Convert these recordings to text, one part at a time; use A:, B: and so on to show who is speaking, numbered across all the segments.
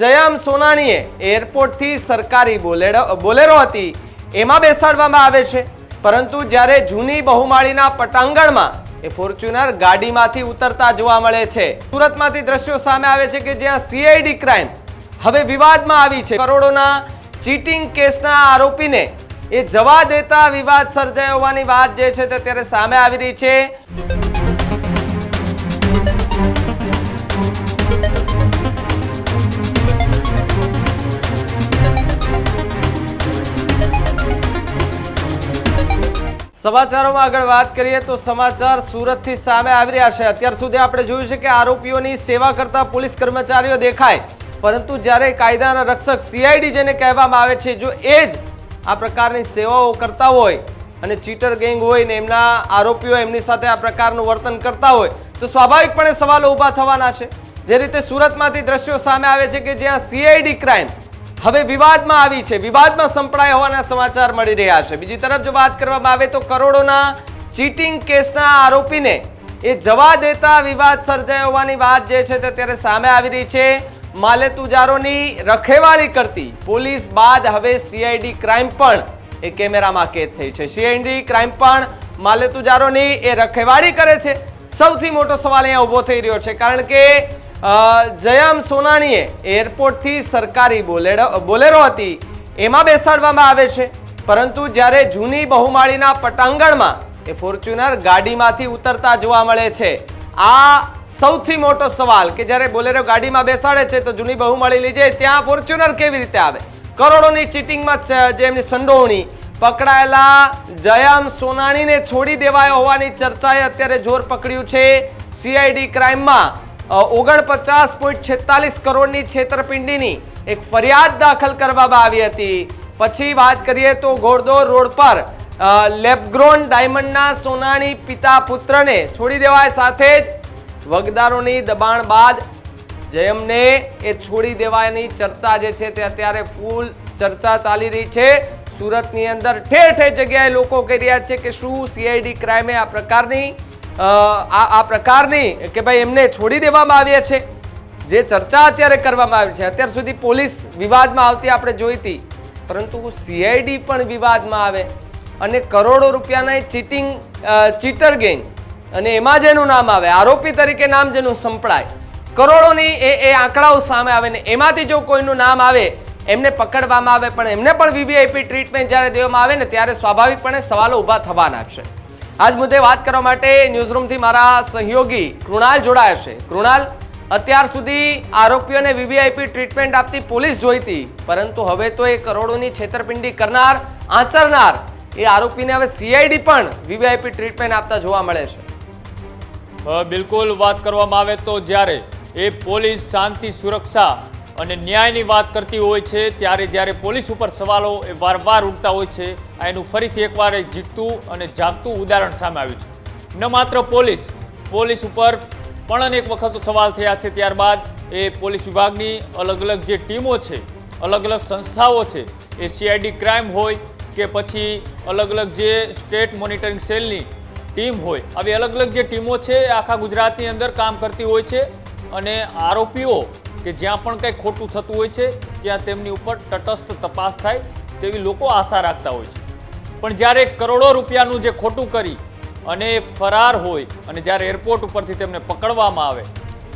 A: જયામ સોનાણીએ એરપોર્ટથી સરકારી બોલેરો હતી, એમાં બેસાડવામાં આવે છે. પરંતુ જ્યારે જૂની બહુમાળીના પટાંગણમાં એ ફોર્ચ્યુનર ગાડીમાંથી ઉતરતા જોવા મળે છે, સુરતમાંથી દ્રશ્યો સામે આવે છે કે જ્યાં સીઆઈડી ક્રાઇમ હવે વિવાદમાં આવી છે. કરોડોના ચીટિંગ કેસના આરોપીને એ જવા દેતા વિવાદ સર્જાયો હોવાની વાત જે છે તે ત્યારે સામે આવી રહી છે. સમાચારોમાં આગળ વાત કરીએ તો સમાચાર સુરતથી સામે આવી રહ્યા છે. અત્યાર સુધી આપણે જોયું છે કે આરોપીઓની સેવા કરતા પોલીસ કર્મચારીઓ દેખાય. પરંતુ જ્યારે કાયદાના રક્ષક સીઆઈડી જેને કહેવામાં આવે છે, જો એ જ આ પ્રકારની સેવાઓ કરતા હોય અને ચીટર ગેંગ હોય ને એમના આરોપીઓ એમની સાથે આ પ્રકારનું વર્તન કરતા હોય, તો સ્વાભાવિકપણે સવાલો ઊભા થવાના છે. જે રીતે સુરતમાંથી દ્રશ્યો સામે આવે છે કે જ્યાં સીઆઈડી ક્રાઇમ હવે વિવાદમાં આવી છે. વિવાદમાં સંપડાય હોવાના સમાચાર મળી રહ્યા છે. બીજી તરફ જો વાત કરવામાં આવે તો કરોડોના ચીટિંગ કેસના આરોપીને એ જવા દેતા વિવાદ સર્જાયો હોવાની વાત જે છે તે અત્યારે સામે આવી રહી છે. માલેતુજારોની રખેવાળી કરતી પોલીસ બાદ હવે સીઆઈડી ક્રાઇમ પણ એ કેમેરામાં કેદ થઈ છે. સીઆઈડી ક્રાઇમ પણ માલેતુજારોની એ રખેવાળી કરે છે. સૌથી મોટો સવાલ અહીંયા ઊભો થઈ રહ્યો છે. કારણ કે જયામ સોનાણીએ એરપોર્ટથી સરકારી બોલેરો બોલેરો હતી, એમાં બેસાડવામાં આવે છે. પરંતુ જ્યારે જૂની બહુમાળીના પટાંગણમાં એ ફોર્ચ્યુનર ગાડીમાંથી ઉતરતા જોવા મળે છે, આ સૌથી મોટો સવાલ કે જ્યારે બોલેરો ગાડીમાં બેસાડે છે તો જૂની બહુમાળી લઈ જાય, ત્યાં ફોર્ચ્યુનર કેવી રીતે આવે? કરોડોની ચીટિંગમાં જે એમની સંડોવણી, પકડાયેલા જયામ સોનાણીને છોડી દેવાયો હોવાની ચર્ચાએ અત્યારે જોર પકડ્યું છે. સીઆઈડી ક્રાઇમમાં ઓગણપચાસ પોઈન્ટ છેતાલીસ કરોડની છેતરપિંડીની એક ફરિયાદ દાખલ કરવામાં આવી હતી. પછી વાત કરીએ તો ઘોડદોર રોડ પર લેબગ્રોન ડાયમંડના સોનાણી પિતા પુત્રને છોડી દેવાય સાથે જ વગદારોની દબાણ બાદ જયમને એ છોડી દેવાની ચર્ચા જે છે તે અત્યારે ફૂલ ચર્ચા ચાલી રહી છે. સુરતની અંદર ઠેર ઠેર જગ્યાએ લોકો કહી રહ્યા છે કે શું સીઆઈડી ક્રાઇમે આ પ્રકારની આ આ પ્રકારની કે ભાઈ એમને છોડી દેવામાં આવ્યા છે. જે ચર્ચા અત્યારે કરવામાં આવી છે, અત્યાર સુધી પોલીસ વિવાદમાં આવતી આપણે જોઈ હતી, પરંતુ સીઆઈડી પણ વિવાદમાં આવે અને કરોડો રૂપિયાના ચીટિંગ ચીટર ગેંગ અને એમાં જેનું નામ આવે, આરોપી તરીકે નામ જેનું સંપડાય. કરોડોની એ એ આંકડાઓ સામે આવે ને એમાંથી જો કોઈનું નામ આવે, એમને પકડવામાં આવે, પણ એમને પણ વીવીઆઈપી ટ્રીટમેન્ટ જ્યારે દેવામાં આવે ને ત્યારે સ્વાભાવિકપણે સવાલો ઊભા થવાના છે. આજ મુદ્દે વાત કરવા માટે ન્યૂઝરૂમથી મારા સહયોગી કૃણાલ જોડાયા છે. કૃણાલ, અત્યાર સુધી આરોપીઓને વીવીઆઈપી ટ્રીટમેન્ટ આપતી પોલીસ જોઈતી પરંતુ હવે તો એ કરોડોની છેતરપિંડી કરનાર, આચરનાર એ આરોપીને હવે સીઆઈડી પણ વીવીઆઈપી ટ્રીટમેન્ટ આપતા જોવા મળે છે.
B: બિલકુલ વાત કરવામાં આવે તો જ્યારે એ પોલીસ શાંતિ સુરક્ષા અને ન્યાયની વાત કરતી હોય છે, ત્યારે જ્યારે પોલીસ ઉપર સવાલો એ વારંવાર ઉઠતા હોય છે, આ એનું ફરીથી એકવાર એક જીતતું અને જાગતું ઉદાહરણ સામે આવ્યું છે. ન માત્ર પોલીસ પોલીસ ઉપર પણ અનેક વખત સવાલ થયા છે, ત્યારબાદ એ પોલીસ વિભાગની અલગ અલગ જે ટીમો છે, અલગ અલગ સંસ્થાઓ છે, એ સીઆઈડી ક્રાઇમ હોય કે પછી અલગ અલગ જે સ્ટેટ મોનિટરિંગ સેલની ટીમ હોય, આવી અલગ અલગ જે ટીમો છે, એ આખા ગુજરાતની અંદર કામ કરતી હોય છે અને આરોપીઓ કે જ્યાં પણ કંઈ ખોટું થતું હોય છે, ત્યાં તેમની ઉપર તટસ્થ તપાસ થાય તેવી લોકો આશા રાખતા હોય છે. પણ જ્યારે કરોડો રૂપિયાનું જે ખોટું કરી અને ફરાર હોય અને જ્યારે એરપોર્ટ ઉપરથી તેમને પકડવામાં આવે,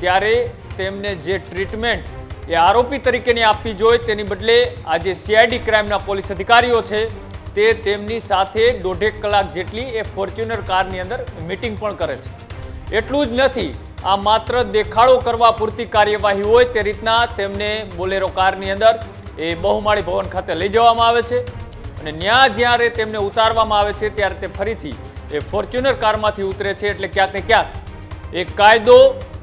B: ત્યારે તેમને જે ટ્રીટમેન્ટ એ આરોપી તરીકેની આપવી જોઈએ, તેની બદલે આ જે સીઆઈડી ક્રાઇમના પોલીસ અધિકારીઓ છે, તે તેમની સાથે દોઢેક કલાક જેટલી એ ફોર્ચ્યુનર કારની અંદર મિટિંગ પણ કરે છે. એટલું જ નથી આ માત્ર દેખાડો કરવા પૂરતી કાર્યવાહી હોય તે રીતના તેમને બોલેરો કારની અંદર એ બહુમાળી ભવન ખાતે લઈ જવામાં આવે છે. અને ત્યાં જ્યારે તેમને ઉતારવામાં આવે છે ત્યારે તે ફરીથી એ ફોર્ચ્યુનર કારમાંથી ઉતરે છે એટલે ક્યાંક ને ક્યાંક એ કાયદો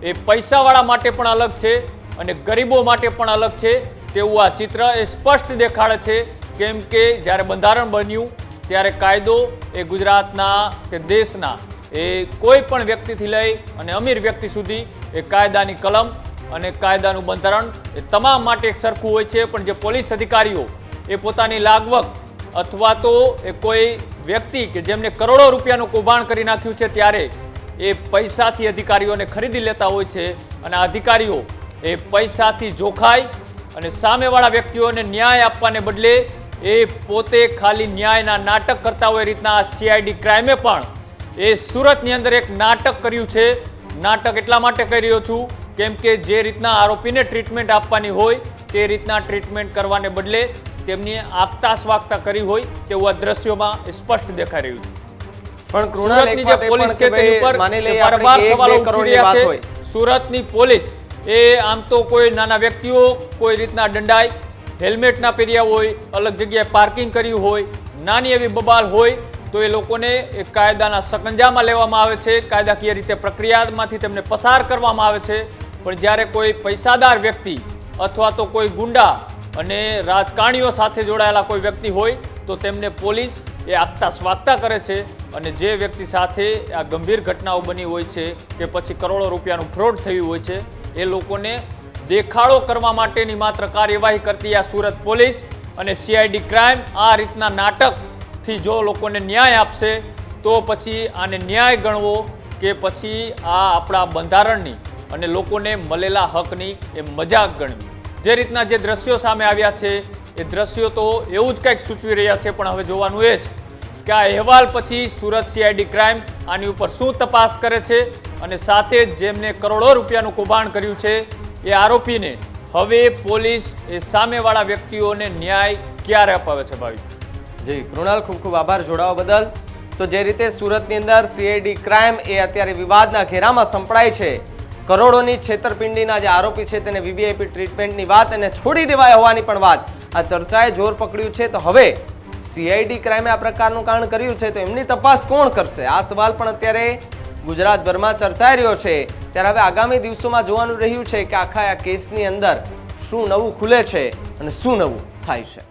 B: એ પૈસાવાળા માટે પણ અલગ છે અને ગરીબો માટે પણ અલગ છે. તેવું આ ચિત્ર એ સ્પષ્ટ દેખાડે છે કેમ કે જ્યારે બંધારણ બન્યું ત્યારે કાયદો એ ગુજરાતના કે દેશના એ કોઈ પણ વ્યક્તિથી લઈ અને અમીર વ્યક્તિ સુધી એ કાયદાની કલમ અને કાયદાનું બંધારણ એ તમામ માટે એક સરખું હોય છે. પણ જે પોલીસ અધિકારીઓ એ પોતાની લાગવક અથવા તો એ કોઈ વ્યક્તિ કે જેમને કરોડો રૂપિયાનું કૌભાંડ કરી નાખ્યું છે ત્યારે એ પૈસાથી અધિકારીઓને ખરીદી લેતા હોય છે અને અધિકારીઓ એ પૈસાથી જોખાય અને સામેવાળા વ્યક્તિઓને ન્યાય આપવાને બદલે એ પોતે ખાલી ન્યાયના નાટક કરતા હોય રીતના સીઆઈડી ક્રાઇમે પણ એ સુરતની અંદર એક નાટક કર્યું છે. નાટક એટલા માટે કરી રહ્યો છું કેમ કે જે રીતના આરોપીને ટ્રીટમેન્ટ આપવાની હોય તે રીતના ટ્રીટમેન્ટ કરવાને બદલે તેમની આપતા સ્વાગતા કરી હોય તેવું આ દ્રશ્યોમાં સ્પષ્ટ દેખાઈ રહ્યું છે.
A: પણ કૃણાલ એક
B: જે પોલીસ છે તેની
A: માની
B: વારંવાર સવાલો ઉઠી રહ્યા છે. સુરતની પોલીસ એ આમ તો કોઈ નાના વ્યક્તિઓ કોઈ રીતના દંડાય હેલ્મેટ ના પહેર્યા હોય અલગ જગ્યાએ પાર્કિંગ કર્યું હોય નાની એવી બબાલ હોય તો એ લોકોને કાયદાના સકંજામાં લેવામાં આવે છે. કાયદાકીય રીતે પ્રક્રિયામાંથી તેમને પસાર કરવામાં આવે છે. પણ જ્યારે કોઈ પૈસાદાર વ્યક્તિ અથવા તો કોઈ ગુંડા અને રાજકારણીઓ સાથે જોડાયેલા કોઈ વ્યક્તિ હોય, તો તેમને પોલીસ એ આગતા સ્વાગતા કરે છે અને જે વ્યક્તિ સાથે આ ગંભીર ઘટનાઓ બની હોય છે કે પછી કરોડો રૂપિયાનું ફ્રોડ થયું હોય છે, એ લોકોને દેખાડો કરવા માટેની માત્ર કાર્યવાહી કરતી આ સુરત પોલીસ અને સીઆઈડી ક્રાઇમ આ રીતના નાટકથી જો લોકોને ન્યાય આપશે, તો પછી આને ન્યાય ગણવો કે પછી આ આપણા બંધારણની અને લોકોને મળેલા હકની એ મજાક ગણવી. જે રીતના જે દ્રશ્યો સામે આવ્યા છે, એ દ્રશ્યો તો એવું જ કંઈક સૂચવી રહ્યા છે, પણ હવે જોવાનું એ જ કે આ અહેવાલ પછી સુરત સીઆઈડી ક્રાઇમ આની ઉપર શું તપાસ કરે છે અને સાથે જ જેમને કરોડો રૂપિયાનું કૌભાંડ કર્યું છે, એ આરોપીને હવે પોલીસ એ સામેવાળા વ્યક્તિઓને ન્યાય ક્યારે અપાવે છે ભાવિક?
A: જી, કૃણાલ, ખૂબ ખૂબ આભાર જોડાવા બદલ. તો જે રીતે સુરતની અંદર સીઆઈડી ક્રાઇમ એ અત્યારે વિવાદના ઘેરામાં સંપડાય છે, કરોડોની છેતરપિંડીના જે આરોપી છે તેને વીવીઆઈપી ટ્રીટમેન્ટની વાત અને છોડી દેવાય હોવાની પણ વાત. આ ચર્ચાએ જોર પકડ્યું છે, તો હવે સીઆઈડી ક્રાઇમે આ પ્રકારનું કારણ કર્યું છે, તો એમની તપાસ કોણ કરશે? આ સવાલ પણ અત્યારે ગુજરાતભરમાં ચર્ચાઈ રહ્યો છે. ત્યારે હવે આગામી દિવસોમાં જોવાનું રહ્યું છે કે આખા આ કેસની અંદર શું નવું ખુલે છે અને શું નવું થાય છે.